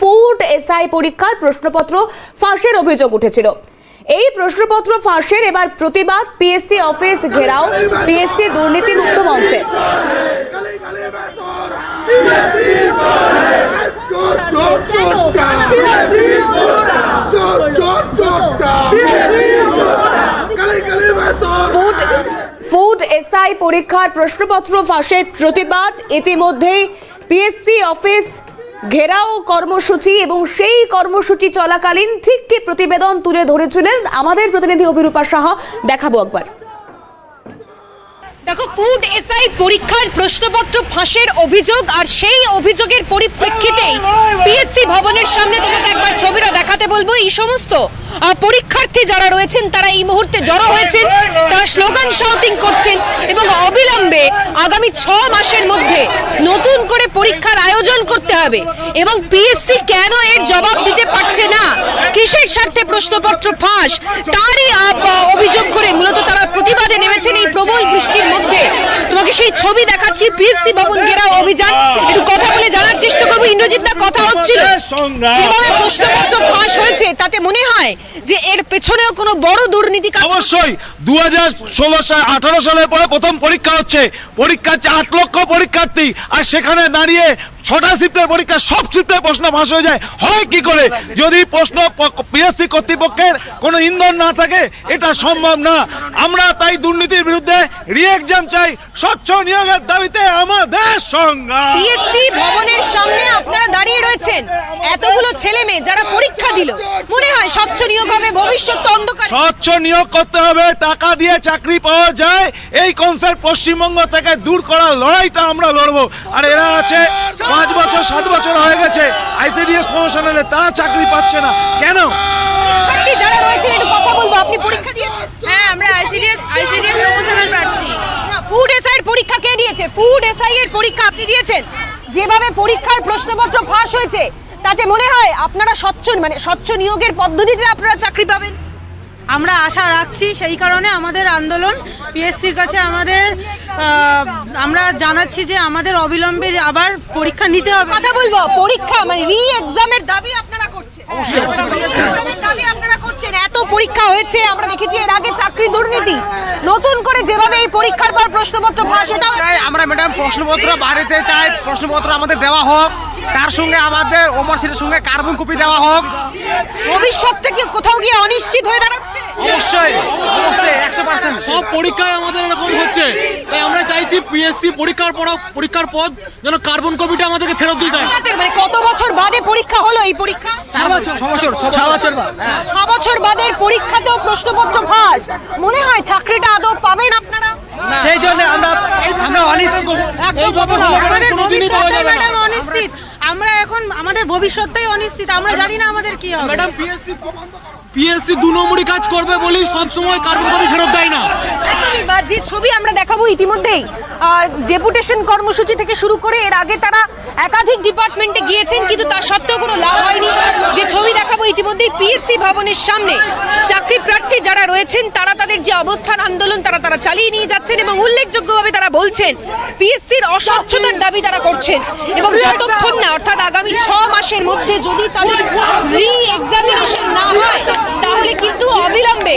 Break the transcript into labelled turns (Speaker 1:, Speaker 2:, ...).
Speaker 1: Food SI পরীক্ষার প্রশ্নপত্র ফাঁসের অভিযোগ উঠেছিল। এই প্রশ্নপত্র ফাঁসের এবার প্রতিবাদ, পিএসসি অফিস ঘেরাও, পিএসসি দুর্নীতিমুক্ত মঞ্চে। ফুড এসআই পরীক্ষার প্রশ্নপত্র ফাঁসের প্রতিবাদ, ইতিমধ্যেই পিএসসি অফিস ঘেরাও কর্মসূচি এবং সেই কর্মসূচি চলাকালীন ঠিক কি প্রতিবেদন তুলে ধরেছিলেন আমাদের প্রতিনিধি অভিরূপা সাহা? দেখাবো একবার।
Speaker 2: দেখো ফুড এসআই পরীক্ষার প্রশ্নপত্র ফাঁসের অভিযোগ আর সেই অভিযোগের পরিপ্রেক্ষিতেই পিএসসি ভবনের সামনে তোমাকে একবার ছবিটা দেখাতে বলব। এই সমস্ত পরীক্ষার্থী যারা রয়েছেন, তারা এই মুহূর্তে জড়ো হয়েছেন। তারা স্লোগান শাউটিং করছেন এবং অবিলম্বে আগামী ছ মাসের মধ্যে নতুন করে পরীক্ষার আয়োজন করতে হবে। এবং পিএসসি কেন এর জবাব দিতে পারছে না? কিসের স্বার্থে প্রশ্নপত্র ফাঁস? তারই অভিযোগ করে মূলত তারা প্রতিবাদে নেমেছেন এই প্রবল বৃষ্টির মধ্যে। তোমাকে সেই ছবি দেখাচ্ছি। পিএসসি ভবন ঘেরা অভিযান। একটু কথা বলে জানার চেষ্টা করব। হচ্ছিল যেভাবে প্রশ্নপত্র ফাঁস হয়েছে তাতে মনে হয় যে এর পেছনেও কোনো বড় দুর্নীতি
Speaker 3: অবশ্যই দু হাজার ষোলো সাল আঠারো সালের পরে প্রথম পরীক্ষা হচ্ছে। পরীক্ষা হচ্ছে আট লক্ষ পরীক্ষার্থী আর সেখানে দাঁড়িয়ে ছটা শিফটের পরীক্ষা সব শিফটের প্রশ্ন ফাঁস হয়ে যায়। হয় কি করে? যদি প্রশ্ন পিএসসি কর্তৃপক্ষের কোনো ইন্ধন না থাকে এটা সম্ভব না। আমরা তাই দুর্নীতির বিরুদ্ধে রি এক্সাম চাই। স্বচ্ছ নিয়োগের দাবিতে আমাদের সংগ্রাম।
Speaker 2: পিএসসি ভবনের সামনে রয়েছেন এতগুলো ছেলে মেয়ে যারা পরীক্ষা দিল মনে হয় স্বচ্ছ নিয়োগ হবে ভবিষ্যৎ অন্ধকার।
Speaker 3: স্বচ্ছ নিয়োগ করতে হবে টাকা দিয়ে চাকরি পাওয়া যায় এই কনসেপ্ট পশ্চিমবঙ্গ থেকে দূর করার লড়াইটা আমরা লড়বো। আর এরা আছে পাঁচ বছর সাত বছর হয়ে গেছে আইসিডিএস প্রমোশনালে তারা চাকরি পাচ্ছে না। কেন?
Speaker 2: যারা রয়েছেন একটু কথা বলব আপনি পরীক্ষা দিয়েছেন
Speaker 4: হ্যাঁ আমরা আইসিডিএস আইসিডিএস প্রমোশনাল প্রার্থী।
Speaker 2: ফুড এসআই এর পরীক্ষা কে দিয়েছে? ফুড এসআই এর পরীক্ষা আপনি দিয়েছেন? যেভাবে পরীক্ষার প্রশ্নপত্র ফাঁস হয়েছে তাতে মনে হয় আপনারা স্বচ্ছ মানে স্বচ্ছ নিয়োগের পদ্ধতিতে আপনারা চাকরি পাবেন?
Speaker 4: আমরা আশা রাখছি সেই কারণে আমাদের আন্দোলন পিএসসির কাছে আমাদের আমরা জানাচ্ছি যে আমাদের অবিলম্বে আবার পরীক্ষা নিতে হবে।
Speaker 2: কথা বলব পরীক্ষা মানে রি এক্সামের দাবি আপনারা করছেন। দাবি আপনারা করছেন। এত পরীক্ষা হয়েছে আমরা দেখেছি এর আগে চাকরি দুর্নীতি। নতুন করে যেভাবে এই পরীক্ষার পর প্রশ্নপত্র ফাঁস
Speaker 5: চাই আমরা ম্যাডাম প্রশ্নপত্র বাড়িতে চাই প্রশ্নপত্র আমাদের দেওয়া হোক। তার সঙ্গে আমাদের ওমার্সিটের সঙ্গে কার্বন কপি দেওয়া হোক।
Speaker 2: ভবিষ্যৎটা কি কোথাও গিয়ে অনিশ্চিত হয়ে দাঁড়াচ্ছে?
Speaker 5: অবশ্যই অবশ্যই একশো পার্সেন্ট
Speaker 6: সব পরীক্ষায় আমাদের এরকম হচ্ছে। তাই আমরা চাইছি পিএসসি পরীক্ষার পর পরীক্ষার পদ যেন কার্বন কপিটা আমাদেরকে ফেরত দিয়ে দেয়
Speaker 2: মানে কত বছর বাদে পরীক্ষা হলো এই পরীক্ষা?
Speaker 5: ছ বছর ছ বছর। বাস হ্যাঁ।
Speaker 2: ছ বছর বাদের পরীক্ষাতেও প্রশ্নপত্র ফাঁস। মনে হয় চাকরিটা আদৌ পাবেন
Speaker 5: জন্য আমরা অনিশ্চিত।
Speaker 6: কোনোদিনই পাওয়া যাবে
Speaker 4: ম্যাডাম অনিশ্চিত। আমরা এখন আমাদের ভবিষ্যৎটাই অনিশ্চিত। আমরা জানি না আমাদের কি হবে।
Speaker 6: ম্যাডাম পিএসসি পিএসসি দু নম্বরই কাজ করবে বলেই সব সময় কার্বন কপি ফেরত দেয় না।
Speaker 2: একদমই বা যে ছবি আমরা দেখাবো ইতিমধ্যেই ডেপুটেশন কর্মসূচি থেকে শুরু করে এর আগে তারা একাধিক ডিপার্টমেন্টে গিয়েছেন, কিন্তু তার সত্ত্বেও কোনো লাভ হয়নি। যে ছবি দেখাবো ইতিমধ্যেই পিএসসি ভবনের সামনে। চাকরি প্রার্থী যারা রয়েছেন, তারা তাদের যে অবস্থান আন্দোলন, তারা তারা চালিয়ে নিয়ে যাচ্ছেন এবং উল্লেখযোগ্যভাবে তারা বলছেন, পিএসসির অস্বচ্ছতার দাবি তারা করছেন এবং যতক্ষণ না, অর্থাৎ আগামী ছ মাসের মধ্যে যদি তাদের রি এক্সামিনেশন না হয়, তাহলে কিন্তু অবিলম্বে